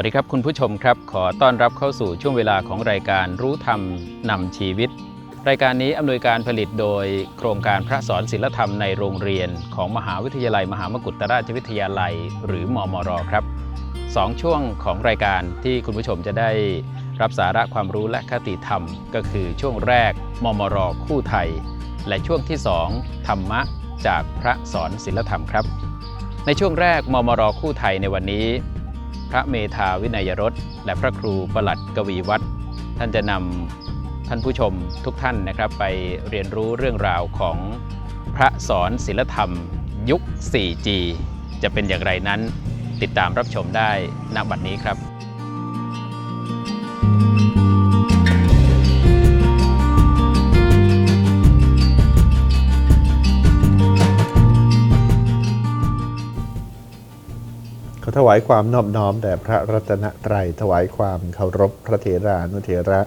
วัสดีครับคุณผู้ชมครับ ขอต้อนรับเข้าสู่ช่วงเวลาของรายการรู้ธรรมนำชีวิต รายการนี้อำนวยการผลิตโดยโครงการพระสอนศิลธรรมในโรงเรียนของมหาวิทยาลัย มหามกุฏราชวิทยาลัย หรือมมรครับสองช่วงของรายการที่คุณผู้ชมจะได้รับสาระความรู้และคติธรรม ก็คือช่วงแรกมมรคู่ไทย และช่วงที่สองธรรมะจากพระสอนศิลธรรมครับ ในช่วงแรกมมรคู่ไทยในวันนี้ พระเมธาวินัยรสและพระครูประหลัดกวีวัฒน์ท่านจะนำท่านผู้ชมทุกท่านนะครับ ไปเรียนรู้เรื่องราวของพระสอนศิลธรรม ยุค 4G จะเป็นอย่างไรนั้น ติดตามรับชมได้ณบัดนี้ครับขอ ถวายความนอบน้อมแด่พระรัตนตรัยถวายความเคารพพระเถรานุเถระ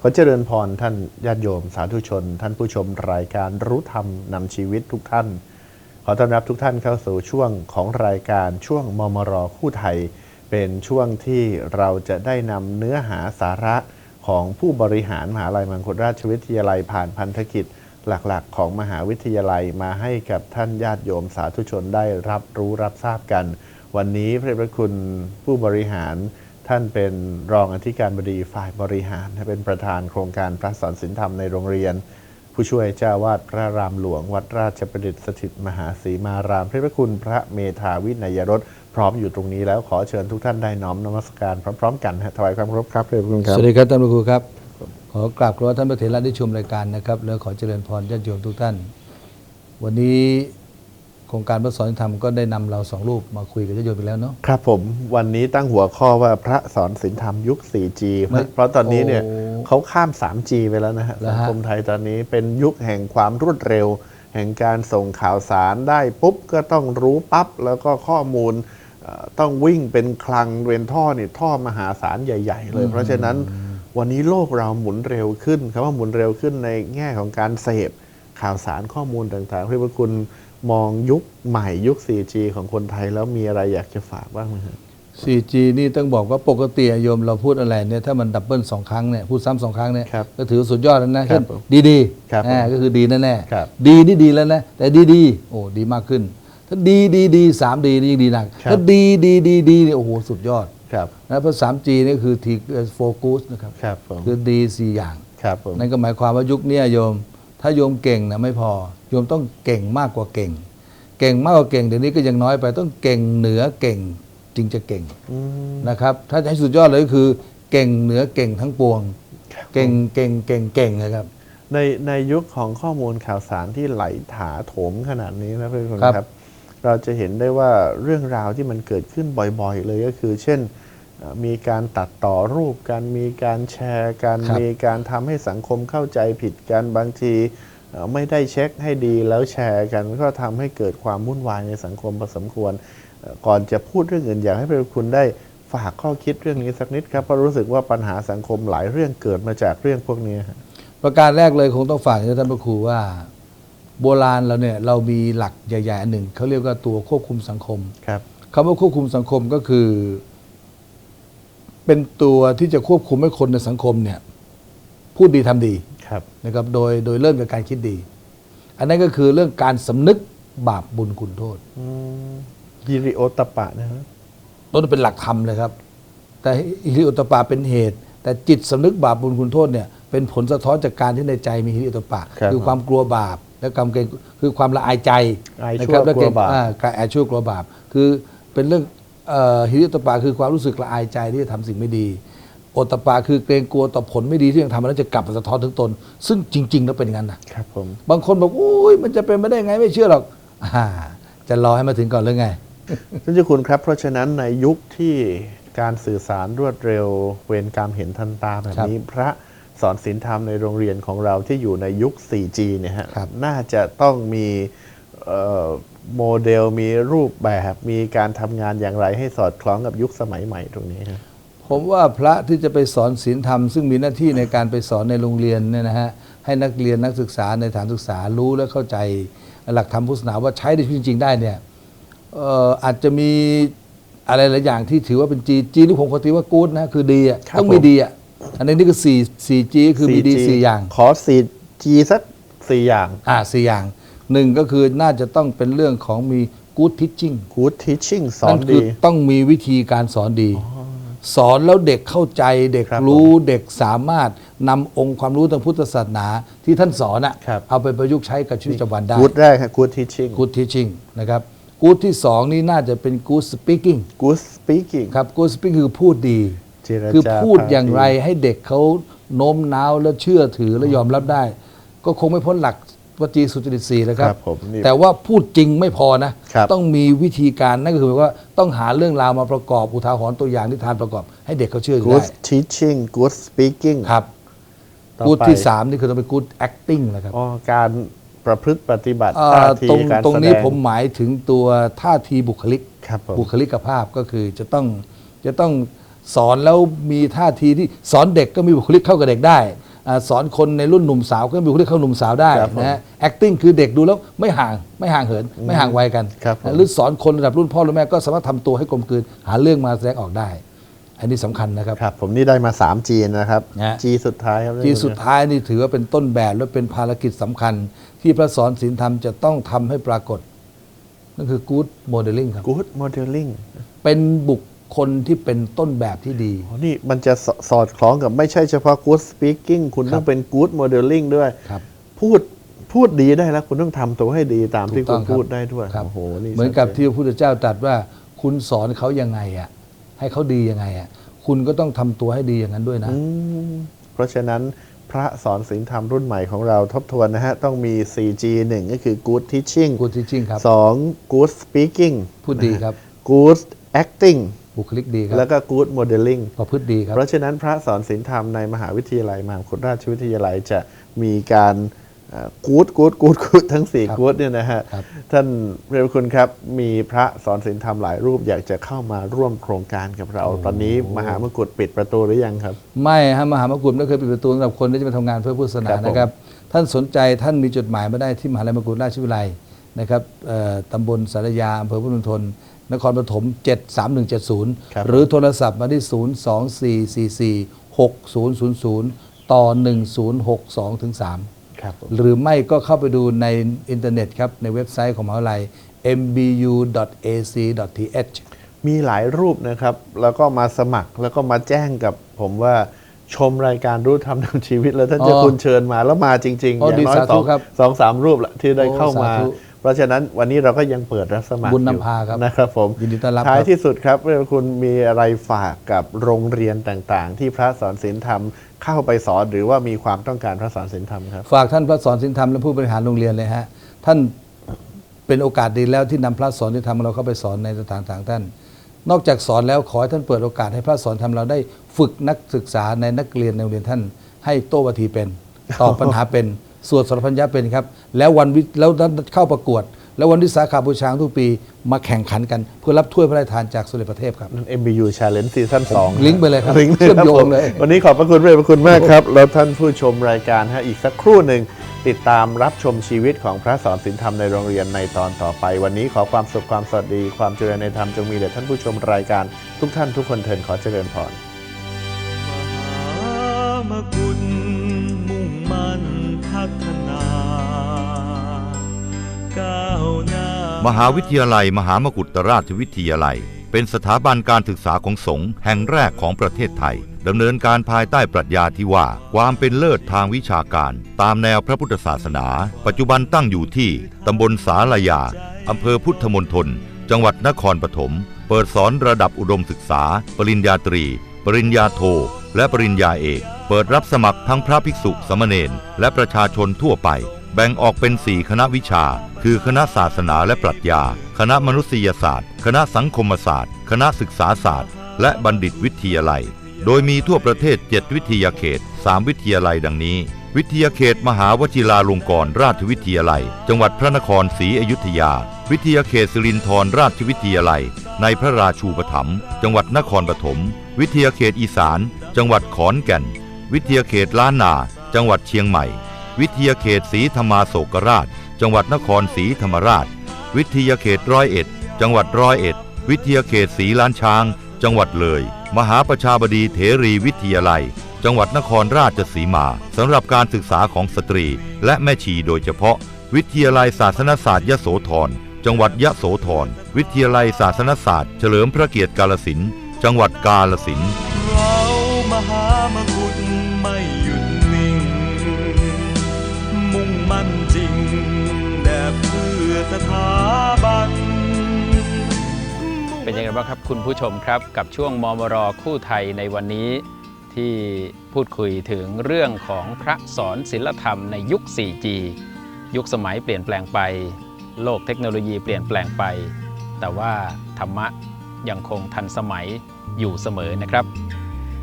ขอเจริญพรท่านญาติโยมสาธุชน ท่านผู้ชมรายการรู้ธรรมนำชีวิตทุกท่าน ขอต้อนรับทุกท่านเข้าสู่ช่วงของรายการช่วงมมรคู่ไทย เป็นช่วงที่เราจะได้นำเนื้อหาสาระของผู้บริหารมหาลัยมังคุราชวิทยาลัยผ่านพันธกิจหลักๆ ของมหาวิทยาลัยมาให้กับท่านญาติโยมสาธุชนได้รับรู้รับทราบกัน วันนี้พระเดชพระคุณผู้บริหารท่านเป็นรองอธิการบดีฝ่ายบริหารและเป็นประธานโครงการพระสอนศิลธรรมในโรงเรียน ผู้ช่วยเจ้าวาดพระรามหลวง วัดราชประดิษฐ์สถิตมหาศรีมารามพระพระคุณพระเมธาวินัยรสพร้อมอยู่ตรงนี้แล้วขอเชิญทุกท่านได้น้อมนมัสการพร้อมๆกันฮะถวายความเคารพครับพระเระคุณครับสวัสดีครับท่านพระครูครับ ขอกราบขอท่านพระเถระที่ชมรายการนะครับ แล้วขอเจริญพรญาติโยมทุกท่าน วันนี้ โครงการพระสอนธรรมก็ได้นำเราสองรูปมาคุยกับญาติโยมไปแล้วเนาะครับผมวันนี้ตั้งหัวข้อว่าพระสอนศีลธรรมยุค 4G เพราะเพราะตอนนี้เนี่ยโอ้เขาข้าม 3G ไปแล้วนะฮะเหรอสังฮะคมไทยตอนนี้เป็นยุคแห่งความรวดเร็ว แห่งการส่งข่าวสารได้ปุ๊บก็ต้องรู้ปั๊บแล้วก็ข้อมูลเอ่อต้องวิ่งเป็นคลังเป็นท่อนี่ท่อมหาศาลใหญ่ ๆ เลย เพราะฉะนั้นวันนี้โลกเราหมุนเร็วขึ้นคำว่าหมุนเร็วขึ้นในแง่ของการเสพข่าวสารข้อมูลต่างๆที่พระคุณ มองยุคใหม่ยุค 4G ของคนไทยแล้วมีอะไรอยากจะฝากบ้างไหมครับ 4G นี่ต้องบอกว่าปกติโยมเราพูดอะไรเนี่ยถ้ามันดับเบิลสองครั้งเนี่ยพูดซ้ำสองครั้งเนี่ยครับก็ถือว่าสุดยอดแล้วนะครัเช่บนผมดีดีครับอ่าผมก็คือดีแน่แน่ๆครับดีนี่ดีแล้วนะแต่ดีดีโอ้ดีมากขึ้น ถ้าดีดีดีสามดีนี่ยิ่งดีหนักครับ ถ้าดีดีดีดีนี่โอ้โหสุดยอดครับนะเพราะ 3G นี่คือทีโฟกัสนะครับครับผมคือดีสี่อย่าง ครับผม นั่นก็หมายความว่ายุคเนี้ยโยม ถ้าโยมเก่งนะไม่พอ โยมต้องเก่งมากกว่าเก่ง เก่งมากกว่าเก่งเดี๋ยวนี้ก็ยังน้อยไปต้องเก่งเหนือเก่งจึงจะเก่งอืมนะครับ ถ้าจะให้สุดยอดเลยก็คือ เก่งเหนือเก่งทั้งปวง เก่งเก่งเก่งเก่งนะครับ ในในยุคของข้อมูลข่าวสารที่ไหลถาโถมขนาดนี้นะเพื่อนครับๆครับเราจะเห็นได้ว่าเรื่องราวที่มันเกิดขึ้นบ่อย ๆ เลยก็คือ เช่นเอ่อ มีการตัดต่อรูปกัน มีการแชร์กันครับมีการทำให้สังคมเข้าใจผิดกันบางทีเอ่อไม่ได้เช็คให้ดีแล้วแชร์กัน ก็ทำให้เกิดความวุ่นวายในสังคมพอสมควรเอ่อก่อนจะพูดเรื่องอื่นอยากให้เพื่อนคุณได้ฝากข้อคิดเรื่องนี้สักนิดครับเพราะรู้สึกว่าปัญหาสังคมหลายเรื่องเกิดมาจากเรื่องพวกนี้ฮะประการแรกเลยคงต้องฝากให้ท่านพระครูว่า โบราณเราเนี่ยเรามีหลักใหญ่ๆอันหนึ่งเขาเรียกว่าตัวควบคุมสังคมครับคำว่าควบคุมสังคมก็คือ เป็นตัวที่จะควบคุมให้คนในสังคมเนี่ยพูดดีทำดีครับนะครับโดยโดยเริ่มจากการคิดดี อันนั้นก็คือเรื่องการสำนึกบาปบุญคุณโทษอืมฮิริโอตปปะนะฮะต้นนเป็นหลักธรรมเลยครับ แต่ฮิริโอตตปปาเป็นเหตุ แต่จิตสำนึกบาปบุญคุณโทษเนี่ยเป็นผลสะท้อนจากการที่ในใจมีฮิริโอตตปปาคือความกลัวบาปและกรรมเกรงคือความละอายใจอายนะชั่ควรับและกลัวบาปอ่การแอบชั่วกลัวบาป คือเป็นเรื่องเอ่อ ฮิริโอตตปปาคือความรู้สึกละอายใจที่จะทำสิ่งไม่ดี โอตตปปาคือเกรงกลัวต่อผลไม่ดีที่ยังทำมาแล้วจะกลับมาสะท้อนถึงตน ซึ่งจริง ๆ แล้วเป็นอย่างนั้นนะครับผม บางคนบอกอุ้ยมันจะเป็นไม่ได้ไงไม่เชื่อหรอกอ่าจะรอให้มาถึงก่อนหรือไง ท่านเจ้าคุณครับ เพราะฉะนั้นในยุคที่การสื่อสารรวดเร็ว เวรกรรมเห็นทันตาแบบนี้ พระสอนศีลธรรมในโรงเรียนของเราที่อยู่ในยุค 4G เนี่ยฮะครับ น่าจะต้องมีเอ่อ โมเดลมีรูปแบบมีการทำงานอย่างไรให้สอดคล้องกับยุคสมัยใหม่ตรงนี้ครับผมว่าพระที่จะไปสอนศีลธรรม ซึ่งมีหน้าที่ในการไปสอนในโรงเรียนเนี่ยนะฮะให้นักเรียนนักศึกษาในฐานศึกษารู้และเข้าใจหลักธรรมพุทธศาสนาว่าใช้ในชีวิตจริง ๆ ได้เนี่ยเอ่ออาจจะมีอะไรหลายอย่างที่ถือว่าเป็นจีจีที่ผมปกติว่ากู๊ดนะคือดีอะครับต้องมีผมดีอะอันนี้นี่คือสี่สี่จีคือมีดี 4G สี่อย่าง ขอ 4G สัก4อย่างอ่าสี่อย่าง หนึ่งก็คือน่าจะต้องเป็นเรื่องของมี good teaching Good Teaching สอนั่นนคืดีอต้องมีวิธีการสอนดี สอนแล้วเด็กเข้าใจเด็กครับรู้เด็กสามารถนำองค์ความรู้ทางพุทธศาสนาที่ท่านสอนอะครับเอาไปประยุกต์ใช้กับชีวิตประจำวันได้ Good แรกครับ Good Teaching good teaching นะครับ good ที่สองนี่น่าจะเป็น good speaking Good Speaking ครับ good speaking คือพูดดีเจรจาคือพูดอย่างไรพาทีให้เด็กเขาโน้มน้าวและเชื่อถือและยอมรับได้ ก็คงไม่พ้นหลัก วจีสุจริตสีแล้วครัครับบผมนี่แต่ว่าพูดจริงไม่พอนะ ครับ ต้องมีวิธีการนั่นก็คือว่าต้องหาเรื่องราวมาประกอบอุทาหรณ์ตัวอย่างนิทานประกอบ ให้เด็กเขาเชื่อถือ Good ได้ Teaching Good Speaking ครับต่อกูดไปที่สามนี่คือต้องเป็นกูด acting นะครับอ๋อการประพฤติปฏิบัติเอ่อท่าทีตรงการตรงแสดนี้งผมหมายถึงตัวท่าทีบุคลิก ครับผม บุคลิกภาพก็คือจะต้องจะต้องสอนแล้วมีท่าทีที่สอนเด็กก็มีบุคลิกเข้ากับเด็กได้อ่า สอนคนในรุ่นหนุ่มสาวก็มีบุคลิกเข้าหนุ่มสาวได้ครับผมนะฮะ acting คือเด็กดูแล้วไม่ห่างไม่ห่างเหิน ไม่ห่างวัยกันครับผมหรือสอนคนระดับรุ่นพ่อรุ่นแม่ก็สามารถทำตัวให้กลมกลืนหาเรื่องมาแสดงออกได้ อันนี้สำคัญนะครับ ครับ ผมนี่ได้มา 3G นะครับ นะ G สุดท้ายครับที่สุดท้ายนี่ถือว่าเป็นต้นแบบและเป็นภารกิจสำคัญ ที่พระสอนศีลธรรมจะต้องทำให้ปรากฏนั่นคือ good modeling ครับ Good Modeling เป็นบุค คลที่เป็นต้นแบบที่ดี อ๋อนี่มันจะสสอดคล้องกับไม่ใช่เฉพาะ Good Speaking คุณต้องเป็น Good Modeling ด้วย ครับพูดพูดดีได้แล้ว คุณต้องทำตัวให้ดีตามที่ถูกต้คุอณงครับพูดได้ด้วยครับ โอ้โหนี่เหมือนกับชัดจที่พระพุทธเจ้าตรัสว่า คุณสอนเขายังไงอะให้เขาดียังไงอะคุณก็ต้องทำตัวให้ดีอย่างนั้นด้วยนะ อืมเพราะฉะนั้นพระสอนศีลธรรมรุ่นใหม่ของเราทบทวนนะฮะ ต้องมี 4G 1 ก็คือ Good Teaching good teaching ครับ 2 Good Speaking พูดดีครับ Good Acting บุคลิกดีครับ แล้วก็ Good Modeling ประพฤติดีครับ เพราะฉะนั้นพระสอนศีลธรรมในมหาวิทยาลัย มหาวิทยาลัยราชวิทยาลัยจะมีการกู๊ดกู๊ดกู๊ดกู๊ดทั้งครับ4กู๊ดเนี่ยนะฮะครับท่านเรียนคุณครับ มีพระสอนศีลธรรมหลายรูปอยากจะเข้ามาร่วมโครงการกับเรา ตอนนี้มหามกุฏปิดประตูหรือยังครับ ไม่ฮะมหามกุฏไม่เคยปิดประตูสำหรับคนที่จะมาทำงานเพื่อพุทธศาสนาครับผมนะครับ ท่านสนใจท่านมีจดหมายมาได้ที่มหาลัยมกุฏราชวิทยาลัยนะครับเอ่อตำบลสารยาอำเภอพุทธมณฑล นครปฐมครับ73170 หรือโทรศัพท์มาที่ 024446000 ต่อ 1062ถึง3ครับผมหรือไม่ก็เข้าไปดูในอินเทอร์เน็ตครับ ในเว็บไซต์ของมหาวิทยาลัย mbu.ac.th มีหลายรูปนะครับ แล้วก็มาสมัครแล้วก็มาแจ้งกับผมว่าชมรายการรู้ทำนำชีวิตแล้วท่านอ๋อเจะคุณเชิญมาแล้วมาจริงๆอ๋ออย่างดีน้อยสาธุสองครับสองสามรูปละที่ได้โอ้เข้ามาสาธุ เพราะฉะนั้นวันนี้เราก็ยังเปิดรับสมัครบุญอยู่นำพาครับนะครับผมยินดีต้อนรับท้ายครับที่สุดครับเรื่องคุณมีอะไรฝากกับโรงเรียนต่างๆ ที่พระสอนศีลธรรมเข้าไปสอนหรือว่ามีความต้องการพระสอนศีลธรรมครับฝากท่านพระสอนศีลธรรมและผู้บริหารโรงเรียนเลยฮะท่านเป็นโอกาสดีแล้วที่นำพระสอนศีลธรรมของเราเข้าไปสอนในสถานต่างๆท่าน นอกจากสอนแล้วขอให้ท่านเปิดโอกาสให้พระสอนธรรมเราได้ฝึกนักศึกษาในนักเรียนในโรงเรียนท่าน ให้โต้วาทีเป็นตอบปัญหาเป็น สวดสรพัญญาเป็นครับ แล้ววันวิแล้วเข้าประกวด แล้ววันวิสาขาบูชาทุกปีมาแข่งขันกันเพื่อรับถ้วยพระราชทานจากสมเด็จพระเทพครับ นั่น MBU Challenge ซีซั่น2ลิงก์ไปเลยครับลิงก์เชื่อมโยงครับผเลยวันนี้ขอบพระคุณเรียพระคุณมากครับ แล้วท่านผู้ชมรายการฮะอีกสักครู่หนึ่งติดตามรับชมชีวิตของพระสอนศีลธรรมในโรงเรียนในตอนต่อไป วันนี้ขอความสุขความสวัสดี ความเจริญในธรรมจงมีแด่ท่านผู้ชมรายการทุกท่านทุกคนเทินขอเจริญพร มหาวิทยาลัย มหามกุฏราชวิทยาลัย เป็นสถาบันการศึกษาของสงฆ์แห่งแรกของประเทศไทยดำเนินการภายใต้ปรัชญาที่ว่า ความเป็นเลิศทางวิชาการ ตามแนวพระพุทธศาสนา ปัจจุบันตั้งอยู่ที่ตำบลสาลายาอำเภอพุทธมณฑลจังหวัดนครปฐมเปิดสอนระดับอุดมศึกษา ปริญญาตรี ปริญญาโท และปริญญาเอก เปิดรับสมัครทั้งพระภิกษุสามเณรและประชาชนทั่วไป แบ่งออกเป็น 4 คณะวิชา คือคณะศาสนาและปรัชญา คณะมนุษยศาสตร์ คณะสังคมศาสตร์ คณะศึกษาศาสตร์ และบัณฑิตวิทยาลัย โดยมีทั่วประเทศ 7 วิทยาเขต 3 วิทยาลัยดังนี้ วิทยาเขตมหาวชิราลงกรณราชวิทยาลัย จังหวัดพระนครศรีอยุธยา วิทยาเขตสิรินธรราชวิทยาลัย ในพระราชูปถัมภ์จังหวัดนครปฐม วิทยาเขตอีสาน จังหวัดขอนแก่น วิทยาเขตล้านนา จังหวัดเชียงใหม่ วิทยาเขตศรีธรรมาโศกราช จังหวัดนครศรีธรรมราช วิทยาเขตร้อยเอ็ด จังหวัดร้อยเอ็ด วิทยาเขตศรีล้านช้าง จังหวัดเลย มหาประชาบดีเถรีวิทยาลัย จังหวัดนครราชสีมาสำหรับการศึกษาของสตรี และแม่ชีโดยเฉพาะ วิทยาลัยศาสนศาสตร์ยโสธร จังหวัดยโสธร วิทยาลัยศาสนศาสตร์ เฉลิมพระเกียรติกาลสิน จังหวัดกาลสินเรามหามกุฏไม่ มั่นจริงแด่เพื่อสถาบัน เป็นยังไงบ้างครับคุณผู้ชมครับกับช่วงมมรคู่ไทยในวันนี้ ที่พูดคุยถึงเรื่องของพระสอนศิลธรรมในยุค 4G ยุคสมัยเปลี่ยนแปลงไป โลกเทคโนโลยีเปลี่ยนแปลงไป แต่ว่าธรรมะยังคงทันสมัยอยู่เสมอนะครับ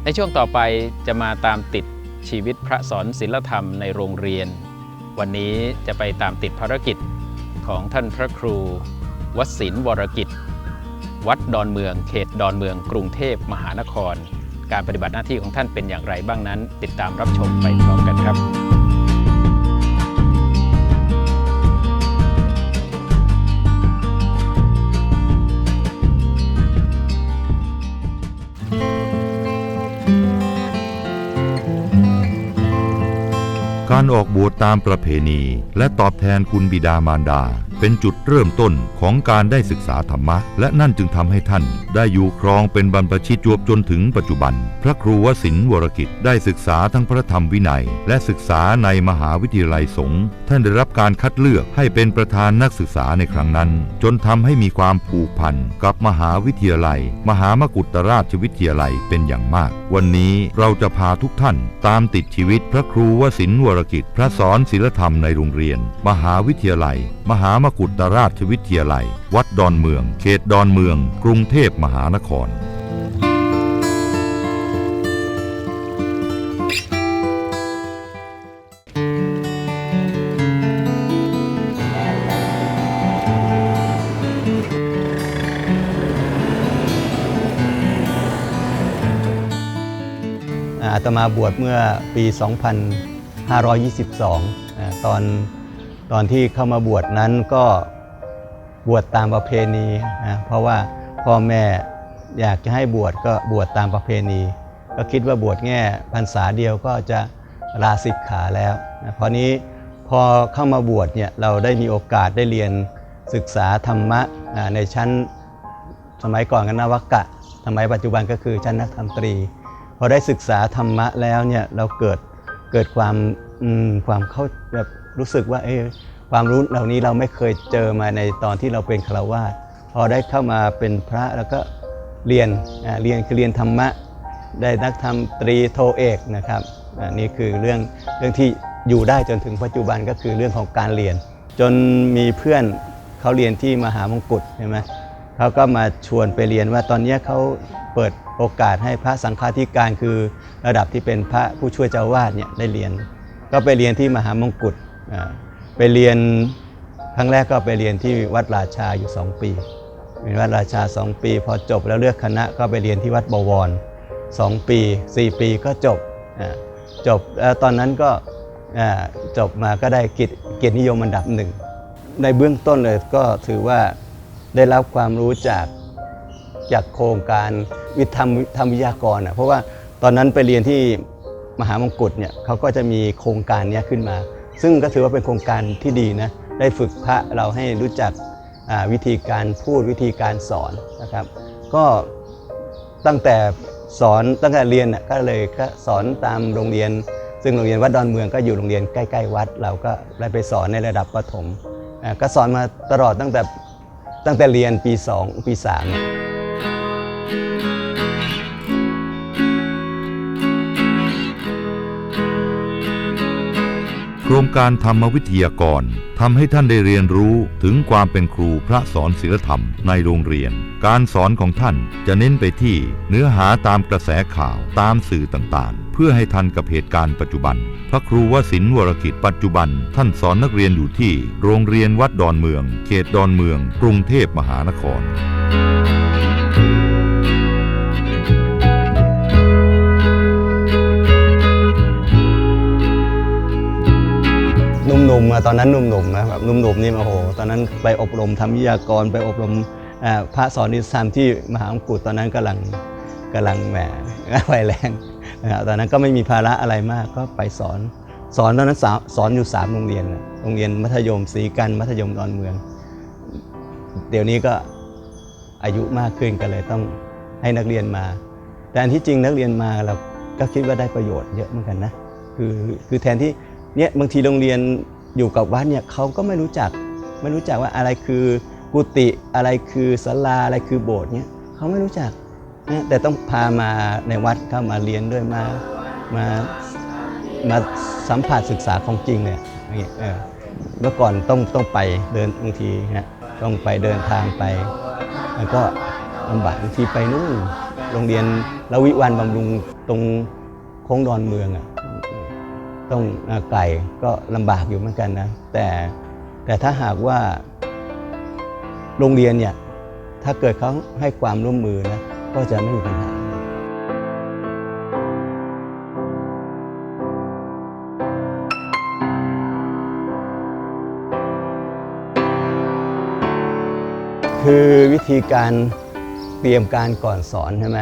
ในช่วงต่อไปจะมาตามติดชีวิตพระสอนศิลธรรมในโรงเรียน วันนี้จะไปตามติดภารกิจของท่านพระครูวสินวรกิจ วัดดอนเมือง เขตดอนเมือง กรุงเทพมหานคร การปฏิบัติหน้าที่ของท่านเป็นอย่างไรบ้างนั้น ติดตามรับชมไปพร้อมกันครับ การออกบวชตามประเพณี และตอบแทนคุณบิดามารดา เป็นจุดเริ่มต้นของการได้ศึกษาธรรมะ และนั่นจึงทำให้ท่านได้อยู่ครองเป็นบรรพชิตจวบจนถึงปัจจุบัน พระครูวสินวรกิจได้ศึกษาทั้งพระธรรมวินัย และศึกษาในมหาวิทยาลัยสงฆ์ท่านได้รับการคัดเลือกให้เป็นประธานนักศึกษาในครั้งนั้น จนทำให้มีความผูกพันกับมหาวิทยาลัย มหามกุฏราชวิทยาลัยเป็นอย่างมาก วันนี้เราจะพาทุกท่านตามติดชีวิตพระครูวสินวรกิจ พระสอนศิลธรรมในโรงเรียน มหาวิทยาลัย มหามกุฏราชวิทยาลัย วัดดอนเมือง เขตดอนเมือง กรุงเทพมหานคร อาตมาบวชเมื่อปี 2522นะตอน ตอนที่เข้ามาบวชนั้นก็บวชตามประเพณีนะเพราะว่าพ่อแม่อยากจะให้บวชก็บวชตามประเพณี ก็คิดว่าบวชแง่พรรษาเดียวก็จะลาสิกขาแล้วนะพราะนี้พอเข้ามาบวชเนี่ยเราได้มีโอกาสได้เรียนศึกษาธรรมะในชั้นสมัยก่อนกันนวักกะสมัยปัจจุบันก็คือชั้นนักธรรมตรี พอได้ศึกษาธรรมะแล้วเนี่ยเราเกิดเกิดความความเข้าแบบ รู้สึกว่าเออความรู้เหล่านี้เราไม่เคยเจอมาในตอนที่เราเป็นฆราวาสพอได้เข้ามาเป็นพระแล้วก็เรียนเรียนคือเรียนธรรมะ ได้นักธรรมตรีโทเอกนะครับอันนี้คือเรื่องเรื่องที่อยู่ได้จนถึงปัจจุบันก็คือเรื่องของการเรียน จนมีเพื่อนเขาเรียนที่มหามงกุฎใช่ไหมเขาก็มาชวนไปเรียนว่าตอนนี้เขาเปิดโอกาสให้พระสังฆาธิการคือระดับที่เป็นพระผู้ช่วยเจ้าวาดเนี่ยได้เรียน ก็ไปเรียนที่มหามงกุฎ ไปเรียนครั้งแรกก็ไปเรียนที่วัดราชาอยู่ 2 ปีเป็นวัดราชา 2 ปี พอจบแล้วเลือกคณะก็ไปเรียนที่วัดบวร 2 ปี 4 ปีก็จบจบแล้วตอนนั้นก็จบมาก็ได้กียรติเกียรตินิยมอันดับหนึ่งในเบื้องต้นเลยก็ถือว่าได้รับความรู้จากจากโครงการวิทธรรมธรรมวิทยากรนะเพราะว่าตอนนั้นไปเรียนที่มหามงกุฎเนี่ยเขาก็จะมีโครงการนี้ขึ้นมา ซึ่งก็ถือว่าเป็นโครงการที่ดีนะได้ฝึกพระเราให้รู้จักวิธีการพูดวิธีการสอนนะครับ ก็ตั้งแต่สอนตั้งแต่เรียนก็เลยก็สอนตามโรงเรียน ซึ่งโรงเรียนวัดดอนเมืองก็อยู่โรงเรียนใกล้ๆวัด เราก็ได้ไปสอนในระดับประถมก็สอนมาตลอดตั้งแต่ตั้งแต่เรียนปี 2 ปี3 ครงการธรรมวิทยากรทำให้ท่านได้เรียนรู้ถึงความเป็นครูพระสอนศิลธรรมในโรงเรียน การสอนของท่านจะเน้นไปที่เนื้อหาตามกระแสข่าวตามสื่อต่างๆ เพื่อให้ทันกับเหตุการณ์ปัจจุบัน พระครูวสินทร์วรกิจปัจจุบัน ท่านสอนนักเรียนอยู่ที่ โรงเรียนวัดดอนเมือง เขตดอนเมือง กรุงเทพมหานคร หนุ่มๆอะตอนนั้นหนุ่มๆนะแบบหนุ่มๆนี่โอ้โหตอนนั้นไปอบรมทำวิทยากรไปอบรมพระสอนอิสลามที่มหามกุฏตอนนั้นกำลังกำลังแหมไฟแรงนะครับตอนนั้นก็ไม่มีภาระอะไรมากก็ไปสอนสอนตอนนั้นสอนอยู่สามโรงเรียนโรงเรียนมัธยมศรีกันมัธยมดอนเมือง เดี๋ยวนี้ก็อายุมากขึ้นก็เลยต้องให้นักเรียนมา แต่อันที่จริงนักเรียนมาเราก็คิดว่าได้ประโยชน์เยอะเหมือนกันนะคือคือแทนที่ เนี่ยบางทีโรงเรียนอยู่กับวัดเนี่ยเขาก็ไม่รู้จัก ไม่รู้จักว่าอะไรคือกุฏิอะไรคือศาลาอะไรคือโบสถ์เนี่ยเขาไม่รู้จักนะแต่ต้องพามาในวัดเข้ามาเรียนด้วยมามามาสัมผัสศึกษาของจริงเลยอย่างเงี้ยเออเมื่อก่อนต้องต้องไปเดินบางทีฮะต้องไปเดินทางไป แล้วก็ลำบากบางทีไปนู่นโรงเรียนละวิวันบำรุงตรงโค้งดอนเมืองอะ ต้องไกลก็ลำบากอยู่เหมือนกันนะแต่แต่ถ้าหากว่าโรงเรียนเนี่ยถ้าเกิดเขาให้ความร่วมมือนะก็จะไม่มีปัญหาคือวิธีการเตรียมการก่อนสอนใช่ไหม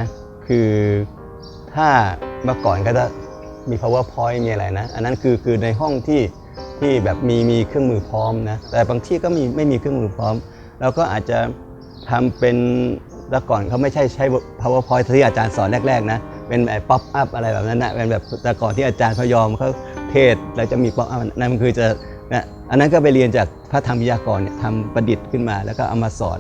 คือถ้าเมื่อก่อนก็จะ มี powerpoint มีอะไรนะ อันนั้นคือคือในห้องที่ที่แบบมีมีเครื่องมือพร้อมนะ แต่บางที่ก็มีไม่มีเครื่องมือพร้อม เราก็อาจจะทำเป็นแต่ก่อนเขาไม่ใช่ใช้ powerpoint ที่อาจารย์สอนแรกๆนะเป็นแบบ pop up อะไรแบบนั้นนะเป็นแบบแต่ก่อนที่อาจารย์พยอมเขาเทศแล้วจะมี pop up นั่นมันคือจะนะอันนั้นก็ไปเรียนจากพระธรรมวิทยากรเนี่ยทำประดิษฐ์ขึ้นมาแล้วก็เอามาสอน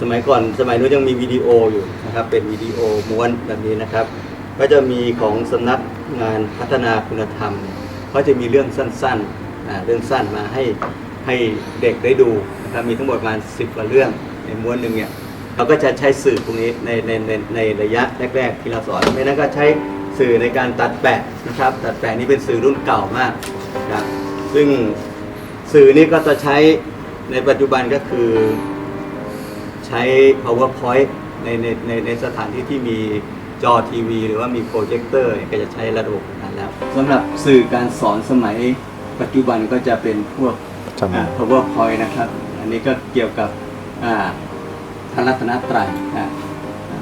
สมัยก่อนสมัยนู้นยังมีวิดีโออยู่นะครับเป็นวิดีโอม้วนแบบนี้นะครับ ก็จะมีของสำนัก งานพัฒนาคุณธรรมเขาจะมีเรื่องสั้นๆเรื่องสั้นมาให้ให้เด็กได้ดูนะครับมีทั้งหมดประมาณสิบกว่าเรื่องในม้วนหนึ่งเนี่ยเราก็จะใช้สื่อตรงนี้ในในในในระยะแรกๆที่เราสอนไม่นั้นก็ใช้สื่อในการตัดแปะนะครับ ตัดแปะนี่เป็นสื่อรุ่นเก่ามากนะครับซึ่งสื่อนี้ก็จะใช้ในปัจจุบันก็คือใช้ powerpoint ในในในในสถานที่ที่มี จอทีวี หรือว่ามีโปรเจคเตอร์ก็จะใช้ระบบนั้นแล้วสำหรับสื่อการสอนสมัยปัจจุบันก็จะเป็นพวกจำ อ่า powerpoint นะครับ อันนี้ก็เกี่ยวกับอ่าพระรัตนตรัยนะ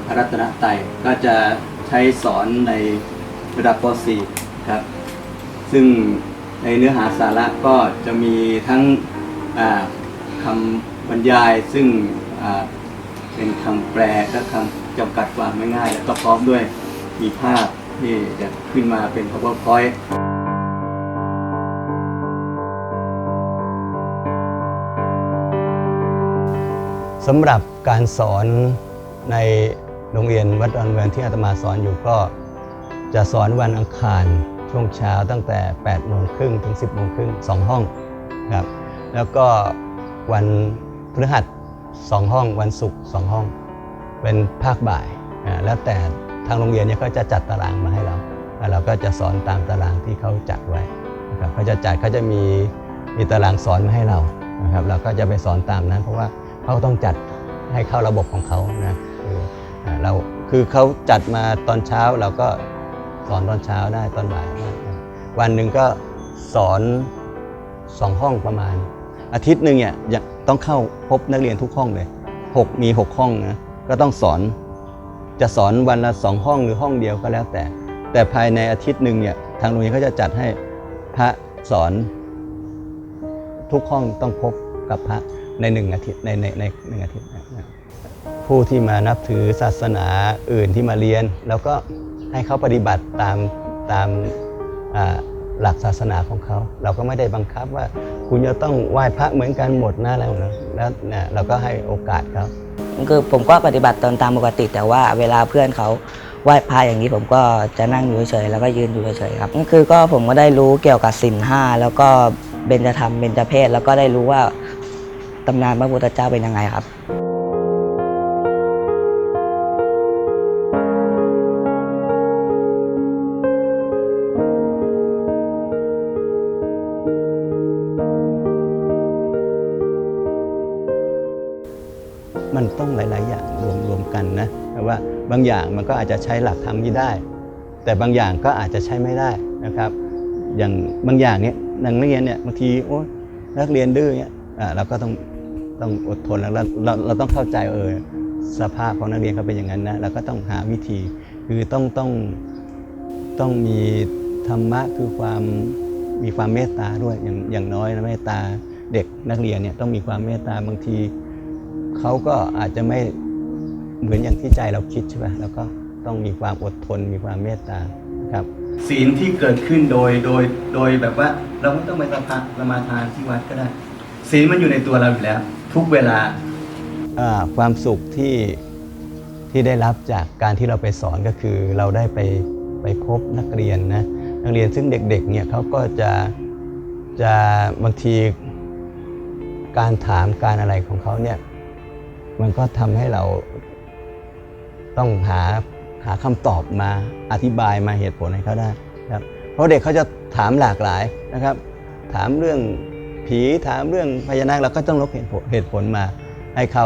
พระรัตนตรัยก็จะใช้สอนในระดับป .4 ครับ ซึ่งในเนื้อหาสาระก็จะมีทั้งอ่าคำบรรยายซึ่งอ่าเป็นคำแปลและคำ จำกัดความไม่ง่ายแล้วก็พร้อมด้วยมีภาพที่จะขึ้นมาเป็น powerpoint สำหรับการสอนในโรงเรียนวัดดอนเมืองที่อาตมาสอนอยู่ก็ จะสอนวันอังคารช่วงเช้าตั้งแต่8โมงครึ่งถึง 10โมงครึ่งสองห้องครับแล้วก็วันพฤหัสสองห้องวันศุกร์สองห้อง เป็นภาคบ่าย แล้วแต่ทางโรงเรียนเนี่ยก็จะจัดตารางมาให้เรา แล้วเราก็จะสอนตามตารางที่เขาจัดไว้นะครับเขาจะจัดเขาจะมีมีตารางสอนมาให้เรานะครับเราก็จะไปสอนตามนั้น เพราะว่าเขาต้องจัดให้เข้าระบบของเขานะคือเราคือเขาจัดมาตอนเช้าเราก็สอนตอนเช้าได้ตอนบ่ายวันหนึ่งก็สอนสองห้องประมาณ อาทิตย์หนึ่งเนี่ยต้องเข้าพบนักเรียนทุกห้องเลยหกมีหกห้องนะ ก็ต้องสอนจะสอนวันละสองห้องหรือห้องเดียวก็แล้วแต่ แต่ภายในอาทิตย์หนึ่งเนี่ยทางโรงเรียนเขาจะจัดให้พระสอน ทุกห้องต้องพบกับพระในหนึ่งอาทิตย์ในในในหนึ่งอาทิตย์ผู้ที่มานับถือศาสนาอื่นที่มาเรียน แล้วก็ให้เขาปฏิบัติตามตามหลักศาสนาของเขา เราก็ไม่ได้บังคับว่าคุณจะต้องไหว้พระเหมือนกันหมดนะแล้วนะแล้วเนี่ยเราก็ให้โอกาสเขา คือผมก็ปฏิบัติตนตามปกติ แต่ว่าเวลาเพื่อนเขาไหว้พระอย่างนี้ผมก็จะนั่งอยู่เฉยๆแล้วก็ยืนอยู่เฉยๆครับคือก็ผมก็ได้รู้เกี่ยวกับศีลห้าแล้วก็เบญจธรรมเบญจเพศแล้วก็ได้รู้ว่าตำนานพระพุทธเจ้าเป็นยังไงครับ มันต้องหลาย ๆ อย่างรวมรวมกันนะแต่ว่าบางอย่างมันก็อาจจะใช้หลักธรรมนี้ได้ แต่บางอย่างก็อาจจะใช้ไม่ได้นะครับ อย่างบางอย่างเนี้ยนักเรียนเนี่ยบางทีโอ้นักเรียนดื้อเนี่ยอ่าเราก็ต้องต้องอดทนแล้วเราเราเราต้องเข้าใจเออสภาพของนักเรียนเขาเป็นอย่างนั้นนะเราก็ต้องหาวิธีคือต้องต้องต้องมีธรรมะคือความมีความเมตตาด้วยอย่างอย่างน้อยนะเมตตาเด็กนักเรียนเนี่ยต้องมีความเมตตาบางที เขาก็อาจจะไม่เหมือนอย่างที่ใจเราคิดใช่ไหมแล้วก็ต้องมีความอดทนมีความเมตตาครับ ศีลที่เกิดขึ้นโดยโดยโดยแบบว่าเราไม่ต้องไปละพะละมาทานที่วัดก็ได้ ศีลมันอยู่ในตัวเราอยู่แล้ว ทุกเวลาความสุขที่ที่ได้รับจากการที่เราไปสอนก็คือเราได้ไปไปพบนักเรียนนะนักเรียนซึ่งเด็กๆเนี่ยเขาก็จะจะบางทีการถามการอะไรของเขาเนี่ย มันก็ทำให้เราต้องหาหาคำตอบมาอธิบายมาเหตุผลให้เขาได้ครับ เพราะเด็กเขาจะถามหลากหลายนะครับ ถามเรื่องผีถามเรื่องพญานาคเราก็ต้องลบเหตุผลเหตุผลมาให้เขา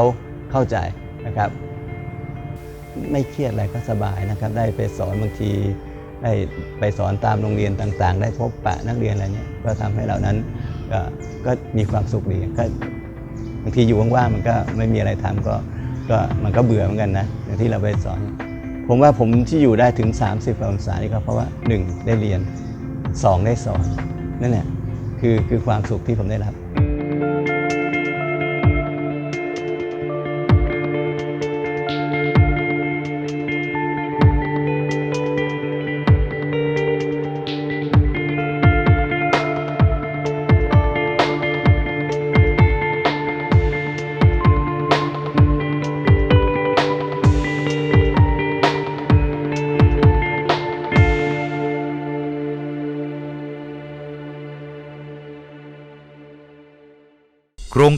เข้าใจนะครับ ไม่เครียดอะไรก็สบายนะครับ ได้ไปสอนบางทีได้ไปสอนตามโรงเรียนต่างๆ ได้พบปะนักเรียนอะไรเนี่ยก็ทำให้เรานั้นก็ก็มีความสุขดีก็ บางทีอยู่ว่างๆมันก็ไม่มีอะไรทำก็ก็มันก็เบื่อเหมือนกันนะอย่างที่เราไปสอน ผมว่าผมที่อยู่ได้ถึง 30องศานี่ก็เพราะว่า 1 ได้เรียน 2 ได้สอนนั่นแหละคือคือความสุขที่ผมได้รับ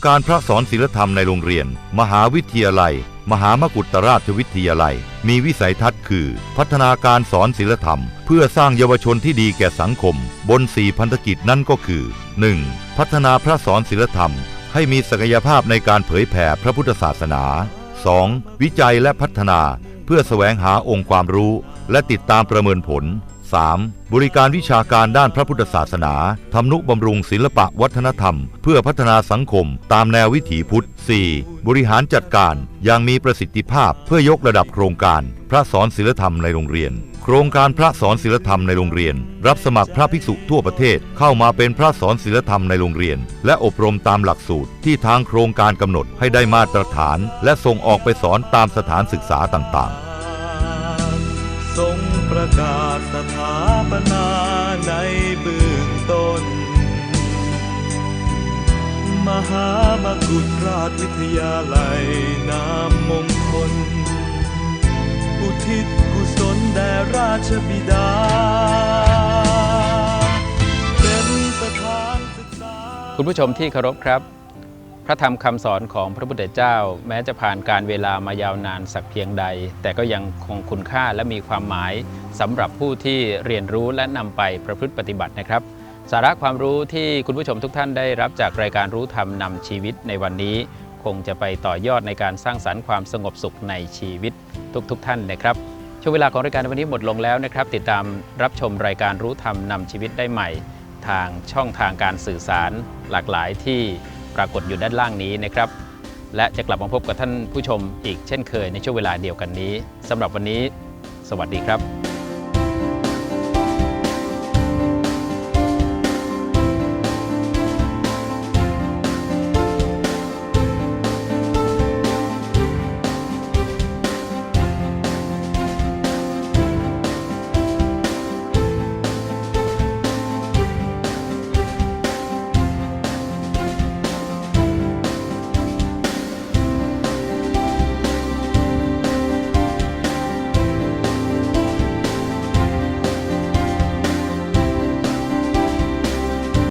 การพระสอนศิลธรรมในโรงเรียน มหาวิทยาลัย มหามกุฏราชวิทยาลัย มีวิสัยทัศน์คือ พัฒนาการสอนศิลธรรม เพื่อสร้างเยาวชนที่ดีแก่สังคม บนสี่พันธกิจนั่นก็คือ 1. พัฒนาพระสอนศิลธรรม ให้มีศักยภาพในการเผยแผ่พระพุทธศาสนา 2. วิจัยและพัฒนา เพื่อแสวงหาองค์ความรู้ และติดตามประเมินผล 3. บริการวิชาการด้านพระพุทธศาสนาทำนุบำรุงศิลปะวัฒนธรรม เพื่อพัฒนาสังคม ตามแนววิถีพุทธ 4. บริหารจัดการอย่างมีประสิทธิภาพเพื่อยกระดับโครงการ พระสอนศิลธรรมในโรงเรียน โครงการพระสอนศิลธรรมในโรงเรียน รับสมัครพระภิกษุทั่วประเทศเข้ามาเป็นพระสอนศิลธรรมในโรงเรียน และอบรมตามหลักสูตรที่ทางโครงการกำหนดให้ได้มาตรฐาน และส่งออกไปสอนตามสถานศึกษาต่างๆทรง ประกาศสถาปนาในเบื้องต้น มหามกุฏราชวิทยาลัยนามมงคล อุทิศกุศลแด่ราชบิดา เป็นสถานศึกษา คุณผู้ชมที่เคารพครับ พระธรรมคำสอนของพระพุทธเจ้า แม้จะผ่านการเวลามายาวนานสักเพียงใด แต่ก็ยังคงคุณค่าและมีความหมายสำหรับผู้ที่เรียนรู้และนำไปประพฤติปฏิบัตินะครับ สาระความรู้ที่คุณผู้ชมทุกท่านได้รับจากรายการรู้ธรรมนำชีวิตในวันนี้ คงจะไปต่อยอดในการสร้างสรรค์ความสงบสุขในชีวิตทุกๆทท่านนะครับช่วงเวลาของรายการในวันนี้หมดลงแล้วนะครับ ติดตามรับชมรายการรู้ธรรมนำชีวิตได้ใหม่ ทางช่องทางการสื่อสารหลากหลายที่ ปรากฏอยู่ด้านล่างนี้นะครับ และจะกลับมาพบกับท่านผู้ชมอีกเช่นเคยในช่วงเวลาเดียวกันนี้สำหรับวันนี้ สวัสดีครับ